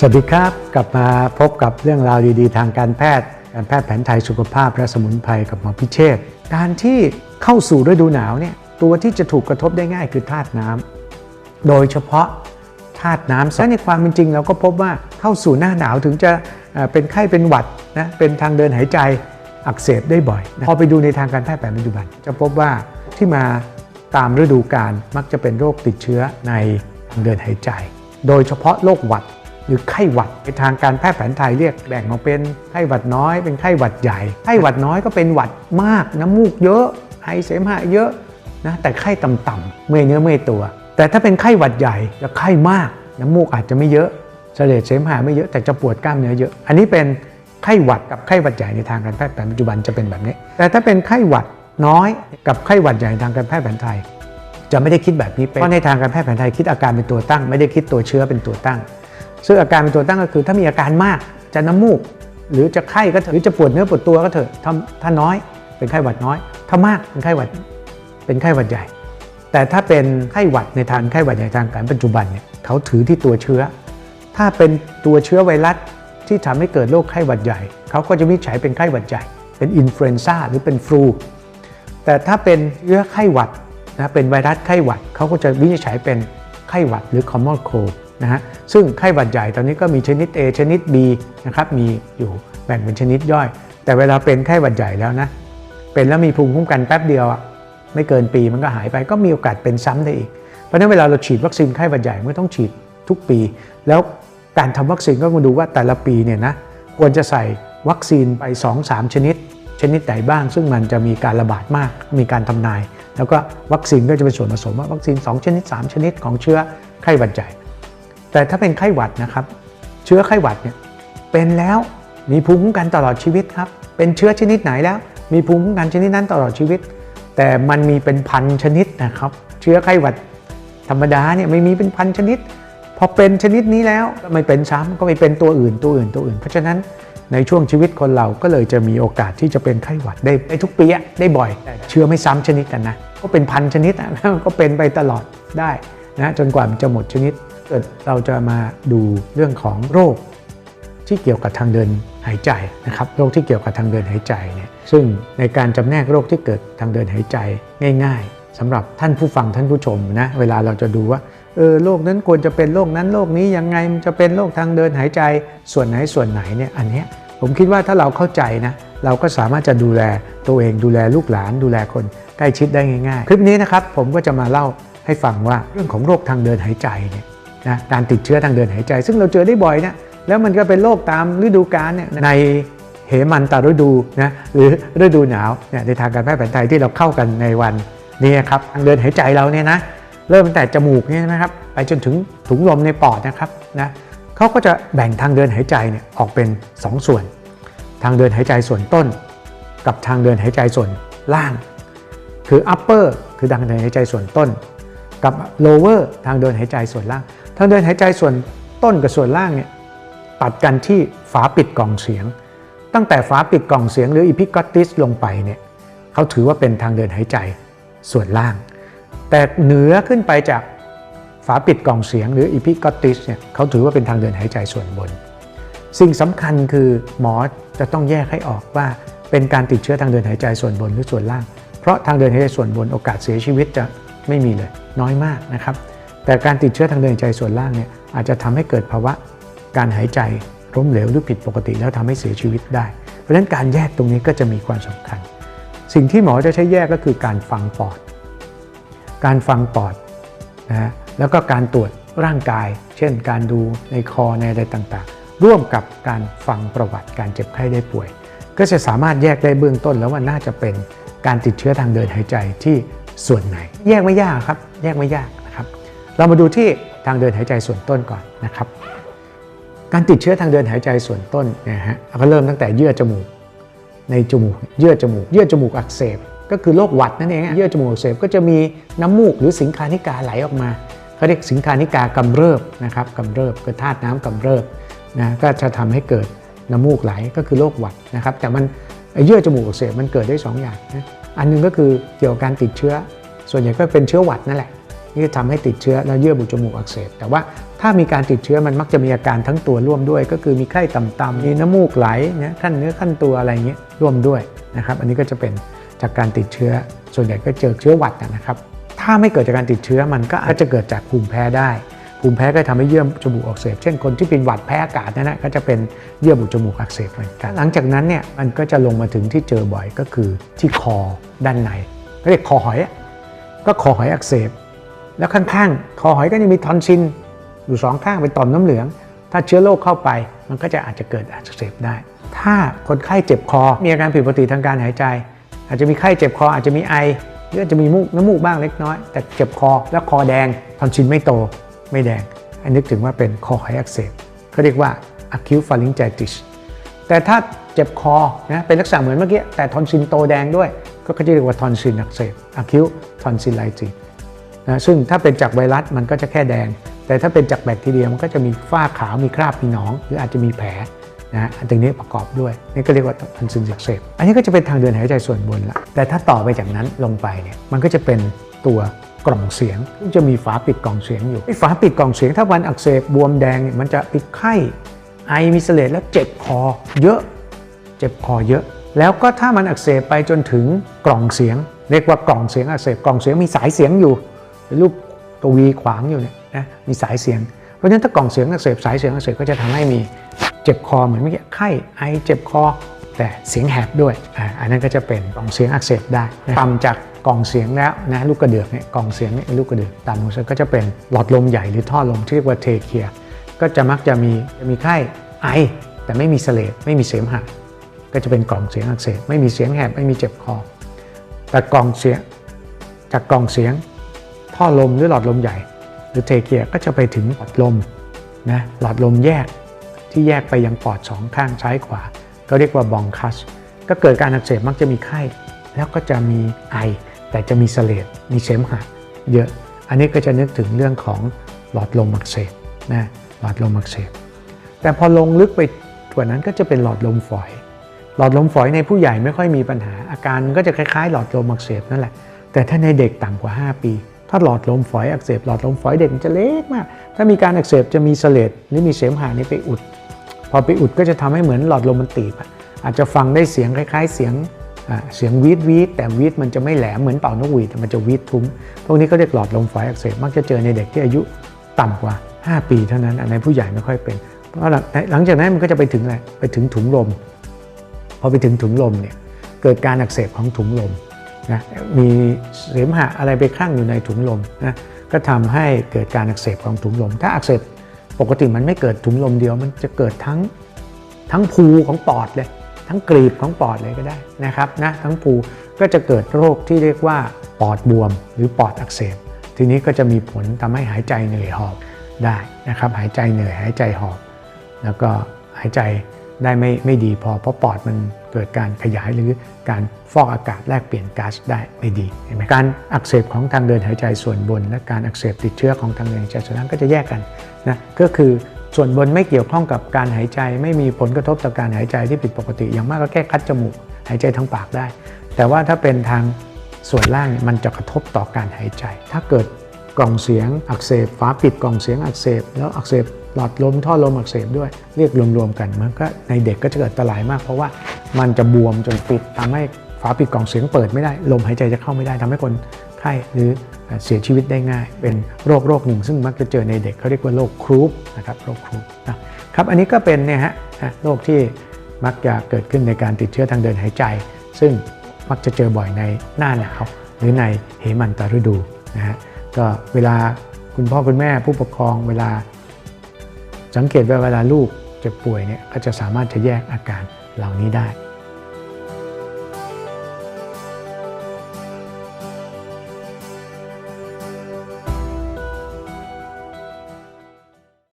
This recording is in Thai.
สวัสดีครับ กลับมาพบกับเรื่องราวดี ๆ ทางการแพทย์ การแพทย์แผนไทยสุขภาพและสมุนไพรกับหมอพิเชษการที่เข้าสู่ฤดูหนาวเนี่ยตัวที่จะถูกกระทบได้ง่ายคือธาตุน้ำโดยเฉพาะธาตุน้ำและในความเป็นจริงเราก็พบว่าเข้าสู่หน้าหนาวถึงจะเอ่อเป็นไข้เป็นหวัดนะเป็นทางเดินหายใจอักเสบได้บ่อยนะพอไปดูในทางการแพทย์แผนปัจจุบัน จะพบว่าที่มาตามฤดูกาลมักจะเป็นโรคติดเชื้อในทางเดินหายใจ โดยเฉพาะโรคหวัด หรือไข้หวัดในทางการแพทย์แผนไทยเรียกแบ่งออกเป็นไข้หวัดน้อย เป็นไข้หวัดใหญ่ ไข้หวัดน้อยก็เป็นหวัดมาก น้ำมูกเยอะไอเสมหะเยอะนะแต่ไข้ต่ำๆเมื่อยเนื้อเมื่อยตัว แต่ถ้าเป็นไข้หวัดใหญ่จะไข้มาก น้ำมูกอาจจะไม่เยอะเสลดเสมหะไม่เยอะแต่จะปวดกล้ามเนื้อเยอะ อันนี้เป็นไข้หวัดกับไข้หวัดใหญ่ในทางการแพทย์แผนปัจจุบันจะเป็นแบบนี้ แต่ถ้าเป็นไข้หวัดน้อยกับไข้หวัดใหญ่ทางการแพทย์แผนไทย จะไม่ได้คิดแบบนี้เพราะในทางการแพทย์แผนไทยคิดอาการเป็นตัวตั้ง ไม่ได้คิดตัวเชื้อเป็นตัวตั้ง ซึ่งอาการเป็นตัวตั้งก็คือ ถ้ามีอาการมากจะน้ำมูก หรือจะไข้ก็เถอะหรือจะปวดเนื้อปวดตัวก็เถอะถ้าถ้าน้อยเป็นไข้หวัดน้อย ถ้ามากเป็นไข้หวัดเป็นไข้หวัดใหญ่ แต่ถ้าเป็นไข้หวัดในทางไข้หวัดใหญ่ทางการปัจจุบันเนี่ยเขาถือที่ตัวเชื้อ ถ้าเป็นตัวเชื้อไวรัสที่ทำให้เกิดโรคไข้หวัดใหญ่ เขาก็จะวินิจฉัยเป็นไข้หวัดใหญ่ เป็นอินฟลูเอนซ่าหรือเป็นฟลูแต่ถ้าเป็นเชื้อไข้หวัดนะเป็นไวรัสไข้หวัดเขาก็จะวินิจฉัยเป็นไข้หวัดหรือ common cold ะฮะซึ่งไข้หวัดใหญ่ตอนนี้ก็มีชนิด A ชนิด B นะครับมีอยู่แบ่งเป็นชนิดย่อย แต่เวลาเป็นไข้หวัดใหญ่แล้วนะเป็นแล้วมีภูมิคุ้มกันแป๊บเดียวอะไม่เกินปีมันก็หายไปก็มีโอกาสเป็นซ้ำได้อีก เพราะนั้นเวลาเราฉีดวัคซีนไข้หวัดใหญ่มันก็ต้องฉีดทุกปี แล้วการทำวัคซีนก็มาดูว่าแต่ละปีเนี่ยนะควรจะใส่วัคซีนไป 2-3 ชนิด ชนิดไหนบ้าง ซึ่งมันจะมีการระบาดมากมีการทำนาย แล้วก็วัคซีนก็จะเป็นส่วนผสมว่าวัคซีน 2 ชนิด 3 ชนิดของเชื้อไข้หวัดใหญ่ แต่ถ้าเป็นไข้หวัดนะครับ เชื้อไข้หวัดเนี่ยเป็นแล้วมีภูมิคุ้มกันตลอดชีวิตครับ เป็นเชื้อชนิดไหนแล้วมีภูมิคุ้มกันชนิดนั้นตลอดชีวิต แต่มันมีเป็นพันชนิดนะครับ เชื้อไข้หวัดธรรมดาเนี่ยไม่มีเป็นพันชนิด พอเป็นชนิดนี้แล้วไม่เป็นซ้ำก็ไม่เป็นตัวอื่นตัวอื่นตัวอื่น เพราะฉะนั้นในช่วงชีวิตคนเราก็เลยจะมีโอกาสที่จะเป็นไข้หวัดได้ได้ทุกปีได้บ่อย เชื้อไม่ซ้ำชนิดกันนะ ก็เป็นพันชนิดอะก็เป็นไปตลอดได้นะจนกว่ามันจะหมดชนิด เกิดเราจะมาดูเรื่องของโรคที่เกี่ยวกับทางเดินหายใจนะครับโรคที่เกี่ยวกับทางเดินหายใจเนี่ยซึ่งในการจำแนกโรคที่เกิดทางเดินหายใจง่าย ๆสำหรับท่านผู้ฟังท่านผู้ชมนะเวลาเราจะดูว่าเออโรคนั้นควรจะเป็นโรคนั้นโรคนี้ยังไงมันจะเป็นโรคทางเดินหายใจส่วนไหนส่วนไหนเนี่ยอันนี้ผมคิดว่าถ้าเราเข้าใจนะเราก็สามารถจะดูแลตัวเองดูแลลูกหลาน ดูแลคนใกล้ชิดได้ง่าย ๆ คลิปนี้นะครับผมก็จะมาเล่าให้ฟังว่าเรื่องของโรคทางเดินหายใจเนี่ย นะการติดเชื้อทางเดินหายใจ ซึ่งเราเจอได้บ่อยนะแล้วมันก็เป็นโรคตามฤดูกาลเนี่ยในเหมันตฤดูนะหรือฤดูหนาวเนี่ยในทางการแพทย์แผนไทยที่เราเข้ากันในวันนี้ครับทางเดินหายใจเราเนี่ยนะเริ่มตั้งแต่จมูกเนี่ยนะครับไปจนถึงถุงลมในปอดนะครับนะเขาก็จะแบ่งทางเดินหายใจเนี่ยออกเป็น 2 ส่วน ทางเดินหายใจส่วนต้น กับทางเดินหายใจส่วนล่าง คือ upper คือทางเดินหายใจส่วนต้น กับ lower ทางเดินหายใจส่วนล่าง ทางเดินหายใจส่วนต้นกับส่วนล่างเนี่ยตัดกันที่ฝาปิดกล่องเสียง ตั้งแต่ฝาปิดกล่องเสียงหรือ epiglottis ลงไปเนี่ยเขาถือว่าเป็นทางเดินหายใจส่วนล่าง แต่เหนือขึ้นไปจากฝาปิดกล่องเสียงหรือ epiglottis เนี่ยเขาถือว่าเป็นทางเดินหายใจส่วนบน สิ่งสำคัญคือหมอจะต้องแยกให้ออกว่าเป็นการติดเชื้อทางเดินหายใจส่วนบนหรือส่วนล่าง เพราะทางเดินหายใจส่วนบนโอกาสเสียชีวิตจะ ไม่มีเลยน้อยมากนะครับ แต่การติดเชื้อทางเดินหายใจส่วนล่างเนี่ยอาจจะทำให้เกิดภาวะการหายใจล้มเหลวหรือผิดปกติแล้วทำให้เสียชีวิตได้ เพราะฉะนั้นการแยกตรงนี้ก็จะมีความสำคัญ สิ่งที่หมอจะใช้แยกก็คือการฟังปอด การฟังปอดนะฮะแล้วก็การตรวจร่างกาย เช่น การดูในคอในอะไรต่างๆ ร่วมกับการฟังประวัติการเจ็บไข้ได้ป่วย ก็จะสามารถแยกได้เบื้องต้นแล้วว่าน่าจะเป็นการติดเชื้อทางเดินหายใจที่ ส่วนไหน แยกไม่ยากครับ แยกไม่ยากนะครับ เรามาดูที่ทางเดินหายใจส่วนต้นก่อนนะครับ การติดเชื้อทางเดินหายใจส่วนต้นนยฮะก็เริ่มตั้งแต่เยื่อจมูก ในจมูก เยื่อจมูก เยื่อจมูกอักเสบ ก็คือโรคหวัดนั่นเอง เยื่อจมูกอักเสบก็จะมีน้ำมูกหรือสิงคานิกาไหลออกมาเขาเรียกสิงคานิกากำเริบนะครับกำเริบคือธาตุน้ำกำเริบนะก็จะทำให้เกิดน้ำมูกไหลก็คือโรคหวัดนะครับ แต่มันเยื่อจมูกอักเสบมันเกิดได้สองอย่างนะ อันหนึงก็คือเกี่ยวกับการติดเชื้อ ส่วนใหญ่ก็เป็นเชื้อหวัดนั่นแหละนี่จะทำให้ติดเชื้อแล้วเยื่อบุจมูกอักเสบแต่ว่าถ้ามีการติดเชื้อมันมักจะมีอาการทั้งตัวร่วมด้วย ก็คือมีไข้ต่ำๆมีน้ำมูกไหลนะขั้นเนื้อขั้นตัวอะไรเงี้ยร่วมด้วยนะครับอันนี้ก็จะเป็นจากการติดเชื้อ ส่วนใหญ่ก็เจอเชื้อหวัดนะครับถ้าไม่เกิดจากการติดเชื้อมันก็อาจจะเกิดจากภูมิแพ้ได้ ภูมิแพ้ก็ทำให้เยื่อจมูกอักเสบ เช่นคนที่เป็นหวัดแพ้อากาศนั่นนะก็จะเป็นเยื่อบุจมูกอักเสบเหมือนกันหลังจากนั้นเนี่ยมันก็จะลงมาถึงที่เจอบ่อยก็คือที่คอด้านในเรียกคอหอยก็คอหอยอักเสบ แล้วข้างๆ คอหอยก็จะมีทอนซิลอยู่สองข้างเป็นต่อมน้ำเหลือง ถ้าเชื้อโรคเข้าไปมันก็จะอาจจะเกิดอักเสบได้ ถ้าคนไข้เจ็บคอมีอาการผิดปกติทางการหายใจ อาจจะมีไข้เจ็บคออาจจะมีไอหรืออาจจะมีมูกน้ำมูกบ้างเล็กน้อย แต่เจ็บคอแล้วคอแดงทอนซิลไม่โต ไม่แดงอันนึกถึงว่าเป็นคอหอยอักเสบเขาเรียกว่า acute pharyngitis แต่ถ้าเจ็บคอนะเป็นลักษณะเหมือนเมื่อกี้ แต่ทอนซิลโตแดงด้วย ก็จะเรียกว่าทอนซิลอักเสบ acute tonsillitis นะซึ่งถ้าเป็นจากไวรัสมันก็จะแค่แดง แต่ถ้าเป็นจากแบคทีเรียมันก็จะมีฝ้าขาวมีคราบมีหนอง หรืออาจจะมีแผลนะฮะอันตรงนี้ประกอบด้วยนี่ก็เรียกว่าทอนซิลอักเสบอันนี้ก็จะเป็นทางเดินหายใจส่วนบนละแต่ถ้าต่อไปจากนั้นลงไปเนี่ยมันก็จะเป็นตัว กล่องเสียง จะมีฝาปิดกล่องเสียงอยู่ฝาปิดกล่องเสียงถ้าวันอักเสบบวมแดงเนี่ยมันจะติดไข้ไอมีเสลดแล้วเจ็บคอเยอะเจ็บคอเยอะ แล้วก็ถ้ามันอักเสบไปจนถึงกล่องเสียง เรียกว่ากล่องเสียงอักเสบกล่องเสียงมีสายเสียงอยู่เป็นรูปตัววีขวางอยู่เนี่ยนะมีสายเสียงเพราะฉะนั้นถ้ากล่องเสียงอักเสบสายเสียงอักเสบก็จะทำให้มีเจ็บคอเหมือนเมื่อกี้ไข้ไอเจ็บคอ แต่เสียงแหบด้วยอ่าอันนั้นก็จะเป็นกล่องเสียงอักเสบได้นะต่ำจากกล่องเสียงแล้วนะลูกกระเดือกเนี่ยกล่องเสียงเนี่ยลูกกระเดือกต่ำลงก็จะเป็นหลอดลมใหญ่หรือท่อลมที่เรียกว่าเทเคียก็จะมักจะมีจะมีไข้ไอ แต่ไม่มีเสลดไม่มีเสมหะก็จะเป็นกล่องเสียงอักเสบไม่มีเสียงแหบไม่มีเจ็บคอแต่กล่องเสียงจากกล่องเสียงท่อลมหรือหลอดลมใหญ่ หรือเทเกียก็จะไปถึงหลอดลมนะหลอดลมแยกที่แยกไปยังปอดสองข้างซ้ายขวา ก็เรียกว่าบองคัส ก็เกิดการอักเสบมักจะมีไข้ แล้วก็จะมีไอ แต่จะมีเสลดมีเสมหะเยอะ อันนี้ก็จะนึกถึงเรื่องของหลอดลมอักเสบนะหลอดลมอักเสบ แต่พอลงลึกไปกว่านั้นก็จะเป็นหลอดลมฝอย หลอดลมฝอยในผู้ใหญ่ไม่ค่อยมีปัญหา อาการก็จะคล้ายๆ หลอดลมอักเสบนั่นแหละ แต่ถ้าในเด็กต่ำกว่า 5 ปี ถ้าหลอดลมฝอยอักเสบ หลอดลมฝอยเด็กมันจะเล็กมาก ถ้ามีการอักเสบจะมีเสลดหรือมีเสมหะนี่ไปอุด พอไปอุดก็จะทำให้เหมือนหลอดลมมันตีบอาจจะฟังได้เสียงคล้าย ๆ เสียงเสียงวีดวีดแต่วีดมันจะไม่แหลมเหมือนเป่านกหวีดแต่มันจะวีดทุ้มพวกนี้ก็เรียกหลอดลมฝอยอักเสบมักจะเจอในเด็กที่อายุต่ำกว่า 5 ปีเท่านั้นในผู้ใหญ่ไม่ค่อยเป็นเพราะหลังหลังจากนั้นมันก็จะไปถึงอะไรไปถึงถุงลม พอไปถึงถุงลมเนี่ยเกิดการอักเสบของถุงลมนะมีเสมหะอะไรไปข้างอยู่ในถุงลมนะก็ทำให้เกิดการอักเสบของถุงลม ถ้าอักเสบ ปกติมันไม่เกิดถุงลมเดียว มันจะเกิดทั้งทั้งภูของปอดเลย ทั้งกรีบของปอดเลยก็ได้นะครับนะทั้งภูก็จะเกิดโรคที่เรียกว่าปอดบวม หรือปอดอักเสบทีนี้ก็จะมีผลทำให้หายใจเหนื่อยหอบได้นะครับ หายใจเหนื่อยหายใจหอบ แล้วก็หายใจ ได้ไม่ไม่ดีพอ เพราะปอดมันเกิดการขยายหรือการฟอกอากาศแลกเปลี่ยนก๊าซได้ไม่ดีเห็นไหมการอักเสบของทางเดินหายใจส่วนบน และการอักเสบติดเชื้อของทางเดินหายใจส่วนล่างก็จะแยกกันนะก็คือส่วนบนไม่เกี่ยวข้องกับการหายใจ ไม่มีผลกระทบต่อการหายใจที่ผิดปกติ อย่างมากก็แค่คัดจมูกหายใจทางปากได้ แต่ว่าถ้าเป็นทางส่วนล่างมันจะกระทบต่อการหายใจ ถ้าเกิดกล่องเสียงอักเสบฝาปิดกล่องเสียงอักเสบแล้วอักเสบ หลอดลมท่อลมอักเสบด้วย เรียกรวมๆกันมันก็ในเด็กก็จะเกิดอันตรายมาก เพราะว่ามันจะบวมจนปิดทำให้ฝาปิดกล่องเสียงเปิดไม่ได้ ลมหายใจจะเข้าไม่ได้ทำให้คนไข้หรือเสียชีวิตได้ง่าย เป็นโรคโรคหนึ่ง ซึ่งมักจะเจอในเด็กเขาเรียกว่าโรคครูปนะครับโรคครูปนะครับอันนี้ก็เป็นเนี่ยฮะโรคที่มักจะเกิดขึ้นในการติดเชื้อทางเดินหายใจ ซึ่งมักจะเจอบ่อยในหน้าหนาวหรือในเหมันตฤดูนะฮะก็เวลาคุณพ่อคุณแม่ผู้ปกครองเวลา สังเกตว่าเวลาลูกเจ็บป่วยเนี่ยก็จะสามารถจะแยกอาการเหล่านี้ได้